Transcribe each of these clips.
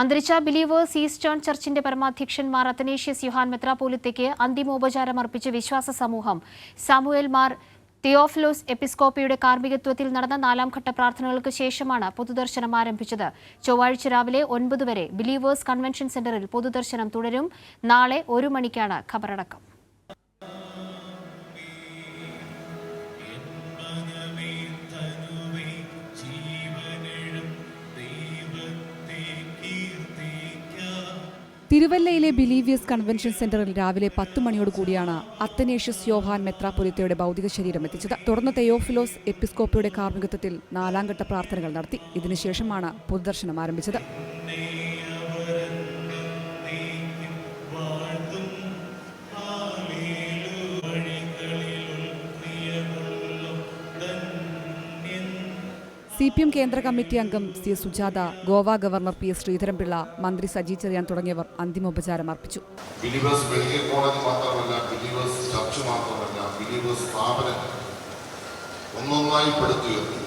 അന്തരിച്ച believers eastern ചർച്ചിന്റെ പരമാധ്യക്ഷന്മാർ അത്തനേഷ്യസ് യുഹാൻ മെത്രാപോലിത്തയ്ക്ക് അന്തിമോപചാരം അർപ്പിച്ച വിശ്വാസ സമൂഹം. സാമുവേൽ മാർ തിയോഫിലോസ് എപ്പിസ്കോപ്പയുടെ കാർമ്മികത്വത്തിൽ നടന്ന നാലാംഘട്ട പ്രാർത്ഥനകൾക്ക് ശേഷമാണ് പൊതുദർശനം ആരംഭിച്ചത്. ചൊവ്വാഴ്ച രാവിലെ ഒൻപത് വരെ ബിലീവേഴ്സ് കൺവെൻഷൻ സെന്ററിൽ പൊതുദർശനം തുടരും. നാളെ ഒരു മണിക്കാണ് ഖബറടക്കം. തിരുവല്ലയിലെ ബിലീവിയസ് കൺവെൻഷൻ സെന്ററിൽ രാവിലെ പത്ത് മണിയോട് കൂടിയാണ് അത്തനേഷ്യസ് യോഹാൻ മെത്രാപൊലിത്തയുടെ ഭൗതിക ശരീരം എത്തിച്ചത്. തുടർന്ന് തെയോഫിലോസ് എപ്പിസ്കോപ്പയുടെ കാർമ്മികത്വത്തിൽ നാലാംഘട്ട പ്രാർത്ഥനകൾ നടത്തി. ഇതിനുശേഷമാണ് പൊതുദർശനം ആരംഭിച്ചത്. സി പി എം കേന്ദ്ര കമ്മിറ്റി അംഗം C Sujatha Goa governor P S Sreedharan Pillai മന്ത്രി സജി ചെറിയാൻ തുടങ്ങിയവർ അന്തിമോപചാരം അർപ്പിച്ചു. ബിലീവേഴ്സ് മെഡിക്കൽ കോളേജ് മാത്രമല്ല ബിലീവേഴ്സ് ചർച്ച് മാത്രമല്ല ബിലീവേഴ്സ് സ്ഥാപനങ്ങൾ ഒന്നൊന്നായി പടുത്തുയർത്തി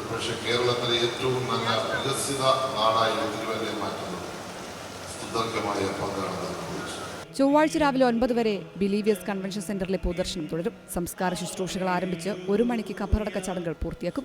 ഒരുപക്ഷെ കേരളത്തിലെ ഏറ്റവും നല്ല വികസിത നാടായി തിരുവല്ലയെ മാറ്റുന്നത് സുദീർഘമായ പങ്കാണ് ചൊവ്വാഴ്ച രാവിലെ ഒൻപത് വരെ ബിലീവിയസ് കൺവെൻഷൻ സെന്ററിലെ പ്രദർശനം തുടരും. സംസ്കാര ശുശ്രൂഷകൾ ആരംഭിച്ച് ഒരു മണിക്ക് കബറടക്ക ചടങ്ങുകൾ പൂർത്തിയാക്കും.